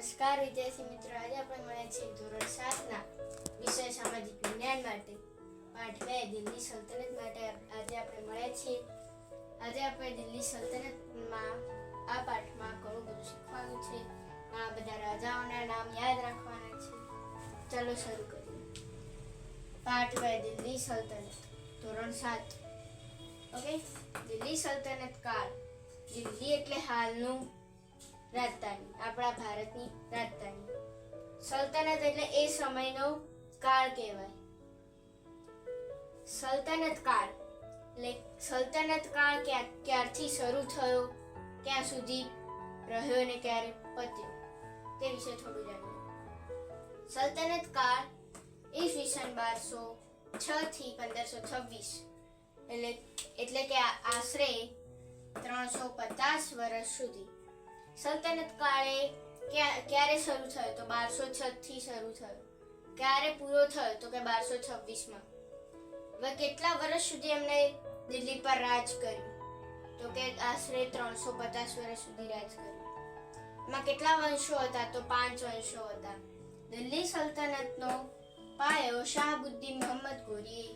નમસ્કાર, વિદ્યાર્થી મિત્રો. આજે આપણે મળ્યા છીએ ધોરણ સાતના વિષય સામાજિક વિજ્ઞાન માટે, પાઠ બે, દિલ્હી સલ્તનત માટે. આજે આપણે મળ્યા છીએ. આજે આપણે દિલ્હી સલ્તનતમાં આ પાઠમાં ઘણું બધું શીખવાનું છે. આ બધા રાજાઓના નામ યાદ રાખવાના છે. ચાલો શરૂ કરીએ. પાઠ બે, દિલ્હી સલ્તનત, ધોરણ સાત. ઓકે દિલ્હી સલ્તનત કાળ. દિલ્હી એટલે હાલનું રાજધાની. આપણા ભારતની રાજધાની. સલ્તનત એટલે એ સમયનો કાળ કહેવાય. સલ્તનત કાળ એટલે સલ્તનત કાળ ક્યાં, ક્યારથી શરૂ થયો, ક્યાં સુધી રહ્યો અને ક્યારે પત્યો, તે વિશે થોડું જાણીએ. સલ્તનત કાળ ઈસવીસન બારસો છ થી પંદરસો છવ્વીસ એટલે એટલે કે આશરે ત્રણસો પચાસ વર્ષ સુધી. સલ્તનત કાળે ક્યા- ક્યારે શરૂ થયો તો બારસો થી શરૂ થયો? ક્યારે પૂરો થયો તો કે બારસો છવ્વીસમાં? હવે કેટલા વર્ષ સુધી એમણે દિલ્હી પર રાજ કર્યું? તો કે આશરે ત્રણસો પચાસ વર્ષ સુધી રાજ કર્યું. એમાં કેટલા વંશો હતા તો પાંચ વંશો હતા? દિલ્હી સલ્તનતનો પાયો શાહબુદ્દીન મોહમ્મદ ગોરીએ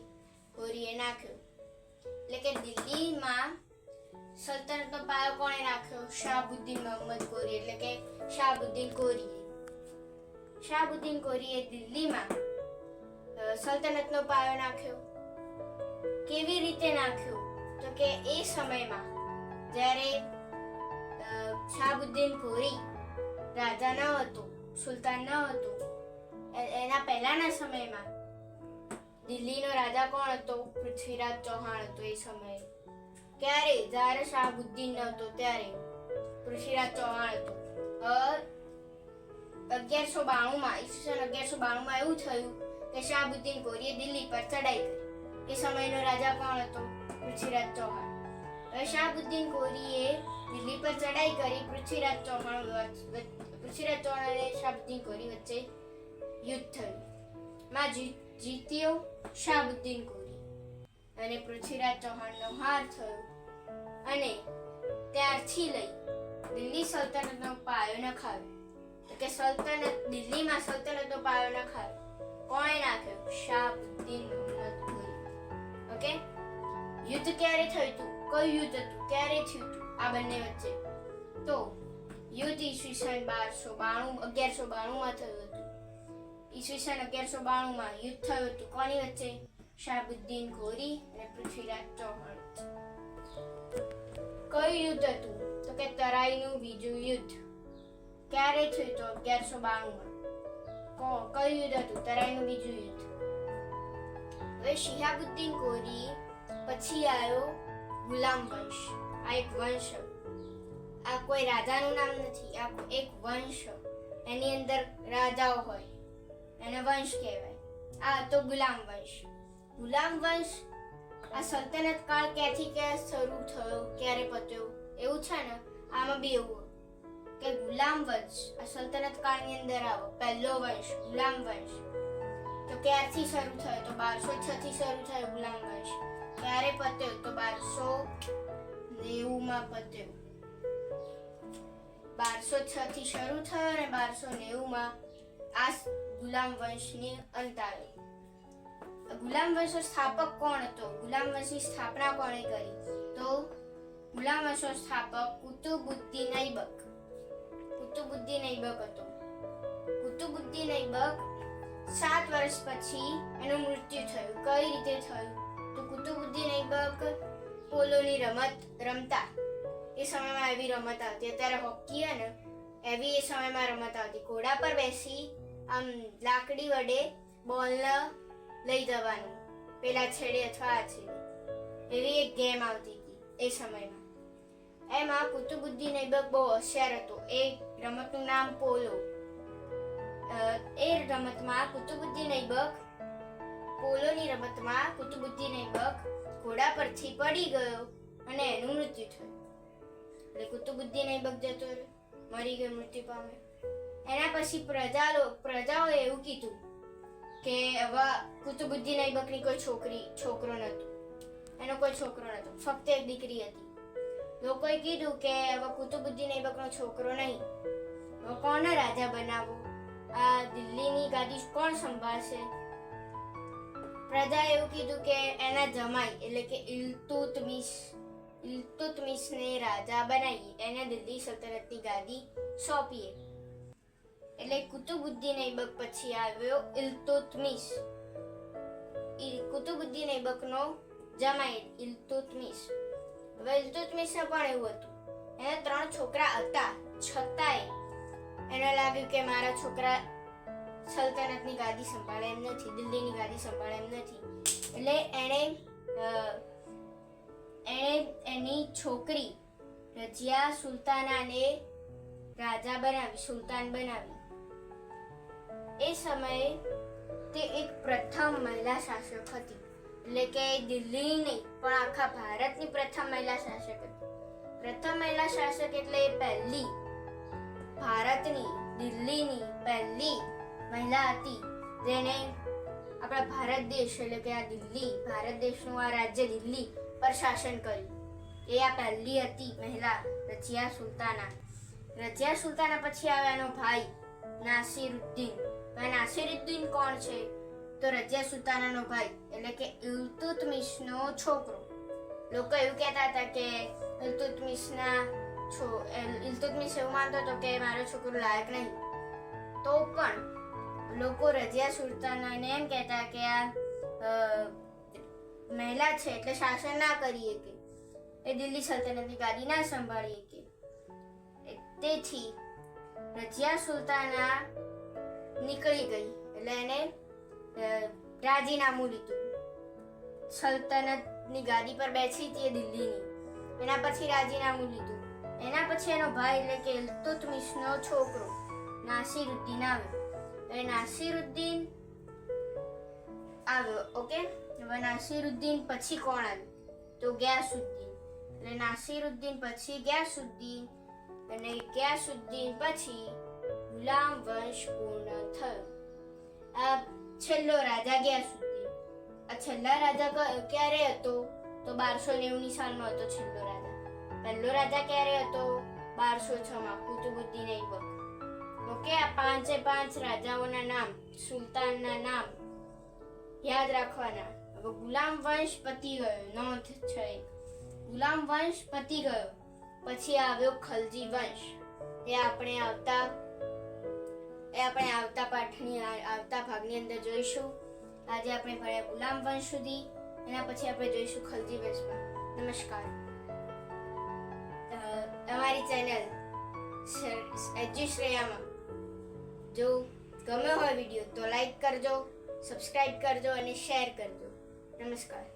ગોરીએ નાખ્યો. એટલે કે દિલ્હીમાં સલ્તનતનો પાયો કોણે નાખ્યો શાહબુદ્દીન મોહમ્મદ કોરી એટલે કે શાહબુદ્દીન કોરી શાહબુદ્દીન કોરીએ દિલ્હીમાં સલ્તનતનો પાયો નાખ્યો. કેવી રીતે નાખ્યો? તો કે એ સમયમાં જ્યારે શાહબુદ્દીન કોરી રાજા ન હતો, સુલતાન ન હતો એના પહેલાના સમયમાં દિલ્હીનો રાજા કોણ હતો? પૃથ્વીરાજ ચૌહાણ હતો એ સમયે. ક્યારે જ્યારે શાહબુદ્દીન નહોતો, ત્યારે પૃથ્વીરાજ ચૌહાણ હતો. અગિયારસો બાણુંમાં, ઈસવીસન અગિયારસો બાણુંમાં એવું થયું કે શાહબુદ્દીન ગોરીએ દિલ્હી પર ચડાઈ કરી. એ સમયનો રાજા કોણ હતો? પૃથ્વીરાજ ચૌહાણ. શાહબુદ્દીન ગોરીએ દિલ્હી પર ચડાઈ કરી, પૃથ્વીરાજ ચૌહાણ પૃથ્વીરાજ ચૌહાણ અને શાહબુદ્દીન ગોરી વચ્ચે યુદ્ધ થયું. માં જીત્યો શાહબુદ્દીન ગોરી અને પૃથ્વીરાજ ચૌહાણનો હાર થયો. અને ત્યારથી લઈ દિલ્હી સલ્તનતનો પાયો નખાવ્યો. તો કે સલ્તનત, દિલ્હીમાં સલ્તનતનો પાયો નખાવ્યો. કોણે નાખ્યો? શાહબુદ્દીન મોહમ્મદ ગોરી. ઓકે? યુદ્ધ ક્યારે થયું હતું? કયું યુદ્ધ હતું? ક્યારે થયું હતું? આ બંને વચ્ચે. તો યુદ્ધ ઈસવીસન બારસો બાણું, અગિયારસો બાણુંમાં થયું હતું. ઈસવીસન અગિયારસો બાણુંમાં યુદ્ધ થયું હતું. કોની વચ્ચે? શાહબુદ્દીન ગોરી અને પૃથ્વીરાજ ચૌહાણ. કયું યુદ્ધ હતું? તો કે તરાઈનું બીજું યુદ્ધ. ક્યારે થયું તો? અગિયારસો બાણુંમાં. કો, કયું યુદ્ધ હતું? તરાઈનું બીજું યુદ્ધ. હવે શિહાબુદ્દીન કોરી પછી આવ્યો ગુલામ વંશ. આ એક વંશ. આ કોઈ રાજાનું નામ નથી. આ એક વંશ. એની અંદર રાજાઓ હોય. એને વંશ કહેવાય. આ તો ગુલામ વંશ. ગુલામ વંશ આ સલ્તનત કાળ ક્યાંથી ક્યાં શરૂ થયો, ક્યારે પત્યો? એવું છે ને? આમાં બી એવું કે ગુલામ વંશ, આ સલ્તનત કાળની અંદર આવો. પહેલો વંશ, ગુલામ વંશ. તો ક્યારથી શરૂ થયો? તો બારસો છ થી શરૂ થયો ગુલામ વંશ. ક્યારે પત્યો? તો બારસો નેવુંમાં પત્યો. બારસો છ થી શરૂ થયો અને બારસો નેવુંમાં આ ગુલામ વંશની અંત આવ્યો ગુલામ વંશનો સ્થાપક કોણ હતો? ગુલામ વંશની સ્થાપના કોણે કરી? તો ગુલામ વંશનો સ્થાપક કુતુબુદ્દીન ઐબક કુતુબુદ્દીન ઐબક હતો. કુતુબુદ્દીન ઐબક સાત વર્ષ પછી એનું મૃત્યુ થયું. કઈ રીતે થયું? તો કુતુબુદ્દીન ઐબક પોલોની રમત રમતા. એ સમયમાં એવી રમત આવતી. અત્યારે હોકી હે ને એવી એ સમયમાં રમત આવતી. ઘોડા પર બેસી આમ લાકડી વડે બોલને લઈ જવાનું. પેલા છેડે અથવા આ છેડે. એવી એક ગેમ આવતી હતી એ સમયમાં. એમાં કુતુબુદ્ધિ નૈબક બહુ હોશિયાર હતો. એ રમતનું નામ પોલો. એ રમતમાં કુતુબુદ્ધિ નૈબક પોલોની રમતમાં કુતુબુદ્ધિ નૈબક ઘોડા પરથી પડી ગયો અને એનું મૃત્યુ થયું. એટલે કુતુબુદ્ધિ નૈબક જતો મરી ગયો મૃત્યુ પામ્યો. એના પછી પ્રજા પ્રજાઓએ એવું કીધું કે હવે કુતુબુદ્દીન ઐબકની કોઈ છોકરી, છોકરો નહોતો. એનો કોઈ છોકરો નહોતો. ફક્ત એક દીકરી હતી. લોકોએ કીધું કે હવે કુતુબુદ્દીન બકનો છોકરો નહીં. કોને રાજા બનાવો આ દિલ્હીની ગાદી કોણ સંભાળશે? પ્રજાએ એવું કીધું કે એના જમાઈ, એટલે કે ઇલ્તુતમિશ, ઇલ્તુતમિશને રાજા બનાવીએ એને દિલ્હી સલ્તનતની ગાદી સોંપીએ. એટલે કુતુબુદ્દીન ઐબક પછી આવ્યો ઇલ્તુતમિશ. ઈ કુતુબુદ્દીન ઐબકનો જમાઈ ઇલ્તુતમિશ. હવે ઇલ્તુતમિશને પણ એવું હતું. એને ત્રણ છોકરા હતા. છતાંય એને લાગ્યું કે મારા છોકરા સલ્તનતની ગાદી સંભાળે એમ નથી, દિલ્હીની ગાદી સંભાળે એમ નથી. એટલે એણે એણે એની છોકરી રજિયા સુલતાનાને રાજા બનાવી, સુલતાન બનાવી. એ સમયે તે એક પ્રથમ મહિલા શાસક હતી. એટલે કે દિલ્હી નહીં, પણ આખા ભારતની પ્રથમ મહિલા શાસક હતી. પ્રથમ મહિલા શાસક એટલે એ પહેલી ભારતની, દિલ્હીની પહેલી મહિલા હતી જેને આપણા ભારત દેશ, એટલે કે આ દિલ્હી, ભારત દેશનું આ રાજ્ય દિલ્હી પર શાસન કર્યું. એ આ પહેલી હતી મહિલા રજિયા સુલતાના. રજિયા સુલતાના પછી આવ્યાનો ભાઈ નાસિરુદ્દીન. ભાઈ નાસિરુદ્દીન કોણ છે? તો રજિયા સુલતાનાનો ભાઈ, એટલે કે ઇલ્તુતમિશનો છોકરો. લોકો એવું કહેતા હતા કે ઇલ્તુતમિશના છો ઇલ્તુતમિશ એવું માનતો હતો કે મારો છોકરો લાયક નહીં. તો પણ લોકો રજિયા સુલતાનાને એમ કહેતા કે આ મહિલા છે એટલે શાસન ના કરીએ કે એ દિલ્હી સલ્તનતની ગાદી ના સંભાળીએ કે તેથી રજિયા સુલતાના નીકળી ગઈ. એટલે એને રાજીનામું લીધું. સલ્તનતની ગાદી પર બેસી હતી એ દિલ્હીની. એના પછી રાજીનામું લીધું. એના પછી એનો ભાઈ એટલે કે ઇલ્તુતમિશનો છોકરો, નાસિરુદ્દીન આવ્યો એ નાસિરુદ્દીન આવ્યો, ઓકે? હવે નાસિરુદ્દીન પછી કોણ આવ્યું? તો ગ્યાસુદ્દીન. એટલે નાસિરુદ્દીન પછી ગ્યાસુદ્દીન અને ગ્યાસુદ્દીન પછી ગુલામ વંશ પૂર્ણ થયો. આ છેલ્લો રાજા ગયા સુધી. આ છેલ્લા રાજા ક્યારે હતો? તો બારસો નેવુંની સાલમાં હતો છેલ્લો રાજા. પહેલો રાજા ક્યારે હતો? બારસો છ માં કુતુબુદ્દીન ઐબક ઓકે, આ પાંચે પાંચ રાજાઓના નામ, સુલતાનના નામ યાદ રાખવાના. હવે ગુલામ વંશ પતી ગયો, નોંધ છે ગુલામ વંશ પતી ગયો, પછી આવ્યો ખલજી વંશ. એ આપણે આવતા આપણે આવતા પાઠની આવતા ભાગની અંદર જોઈશું. આજે આપણે ભણ્યા ગુલામ વંશ સુધી. એના પછી આપણે જોઈશું ખલજી વંશમાં. નમસ્કાર. તમારી ચેનલ એજ્યુશ્રેયામાં જો ગમ્યો હોય વીડિયો તો લાઈક કરજો, સબસ્ક્રાઈબ કરજો અને શેર કરજો. નમસ્કાર.